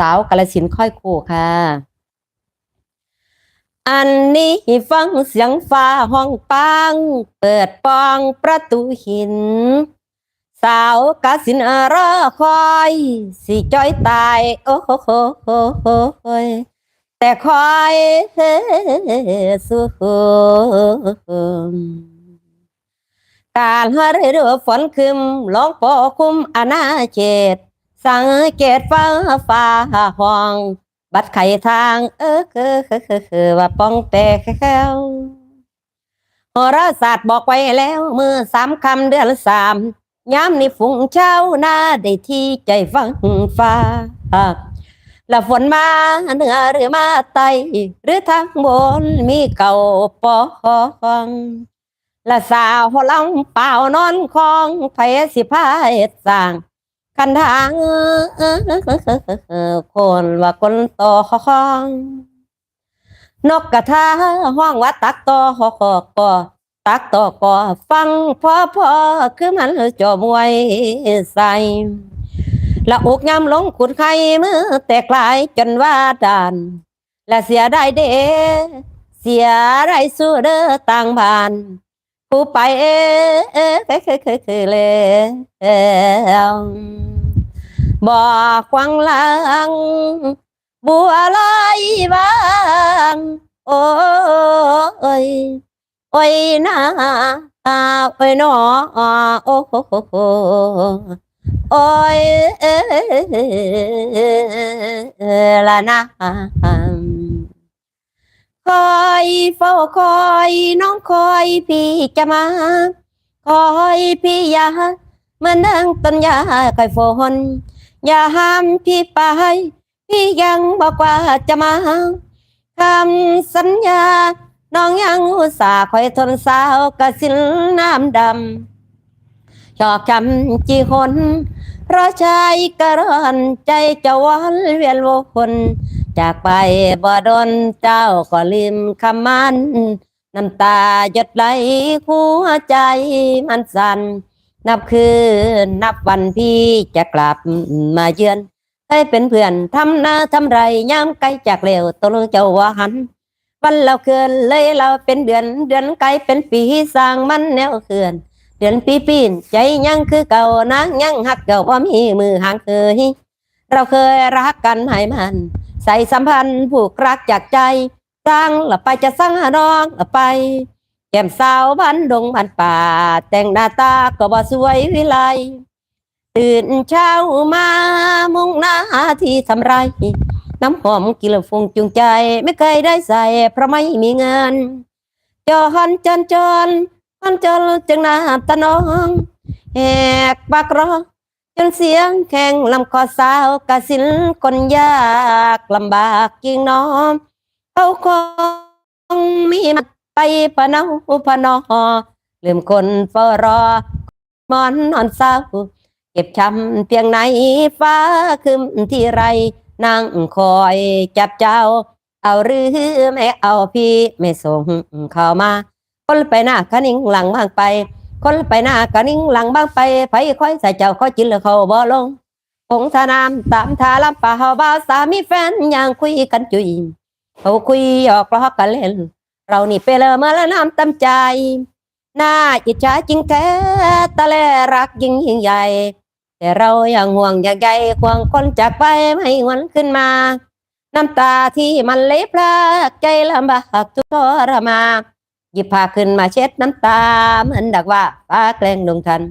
สาวกาลสินค่อยคู่ค่ะ อันนี้ฟังเสียงฟ้าห้องปัง เปิดปองประตูหิน สาวกาสินรอคอย สิจ้อยตาย โอ้โหโหโหโหโหแต่คอยสู้การหาฤดูฝนคืมลองปกคลุมอาณาเขต สังเกตฟ้าฟ้าห้อง บัดไข่ทาง เออคือคือคือคือว่าป้องแต่แค้วโหราศาสตร์บอกไว้แล้ว มือสามคำเดือนสามย้ำในฝุ่งเช้าหน้าได้ที่ใจฟังฟ้าและฝนมาเหนือหรือมาใต้หรือทางบนมีเก่าปองและสาวหัวลำเปล่านอนคลองไผสิพาเฮ็ดสาง คันทางคนว่าคนต่อคองนกกระทาห้องว่าตักต่อหอกอตักต่อก่อฟังพ่อพ่อคือมันจอมวยใส่ละอกยำลงขุดไข่มือแตกลายจนว่าดาน และเสียได้เดเสียได้สู้เด้อต่างบานผู้ไปเอเอเคยเคยเคยเคยแล้ว บอกวังลัง บัวลอยบางโอ้ยโอ้ยนาโอ้ยนอโอ้โหโอ้ยเอละนะคอยเฝ้าคอยน้องคอยพี่จะมา คอยพี่อยาเมื่อนั่งต้นยาคอยฝน อย่าห้ามพี่ไป พี่ยังบอกว่าจะมาคำสัญญา น้องยังอุตส่าห์คอยทนสาวกะสินน้ำดำชอบจำจีคน เพราะใจกระร่อนใจจะวันเวียนวนจากไปบ่ดนเจ้าก็ลืมคำมัน น้ำตาหยดไหลหัวใจมันสั่น นับคืนนับวันพี่จะกลับมาเยือน ให้เป็นเพื่อนทำหน้าทำไรย้ำไกลจากเร็วตกลงเจ้าว่าหัน วันเราเกินเลยเราเป็นเดือน เดือนไกลเป็นปีสร้างมันแนวเขื่อนเดือนปีปีนใจยังคือเก่านางยังหักเก่าว่ามีมือห่างเคยเราเคยรักกันให้มัน ใส่สัมพันธ์ผูกรักจากใจสร้างละไปจะสร้างน้องละไป แก้มสาวบ้านดงบ้านป่า แต่งหน้าตาก็บ่สวยวิไลตื่นเช้ามามุ่งหน้าที่ทำไร น้ำหอมกิลฟงจุงใจ ไม่เคยได้ใส่ เพราะไม่มีเงินจอนจนจนจนจนจึงหน้าตาน้องแหกปากร้องจนเสียงแข่งลำคอสาวกะสินคนยากลำบากยิ่งน้อมเขาคงมีมา ไปปะเนาปะนอลืมคนเฝ้ารอมอนนอนเศร้าเก็บช้ำเพียงไหนฟ้าคืมที่ไรนั่งคอยจับเจ้า เอาหรือไม่เอาพี่ไม่ส่งเข้ามา คนไปหน้าคะนิ่งหลังบ้างไป คนไปหน้าคะนิ่งหลังบ้างไปไผคอยใส่เจ้าคอยจินเลยเขาบ่ลงผงทานามตามทาลำป่าเฮาบ่าวสามีแฟนยังคุยกันจุยเขาคุยหยอกล้อกันเล่น เรานี่เปเลอมื่อละน้ำตำใจน่าอิจฉาจริงแท้ตะแลรักยิ่งยิ่งใหญ่ แต่เรายังห่วงอยากใยควงคนจากไปไม่หวนขึ้นมา น้ำตาที่มันเล็บลากใจลำบากทุกทรมา หยิบผ้าขึ้นมาเช็ดน้ำตาเหมือนดักว่าฟ้าแกล้งดวงทัน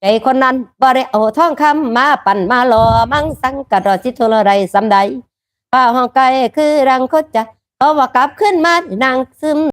ใจคนนั้นบ่ได้เอาทองคำมาปั่นมาหลอมั่งสังกะรอสิโทรไรสำใดป้าห้องไกลคือรังคดจะ พอว่ากลับขึ้นมานางซึม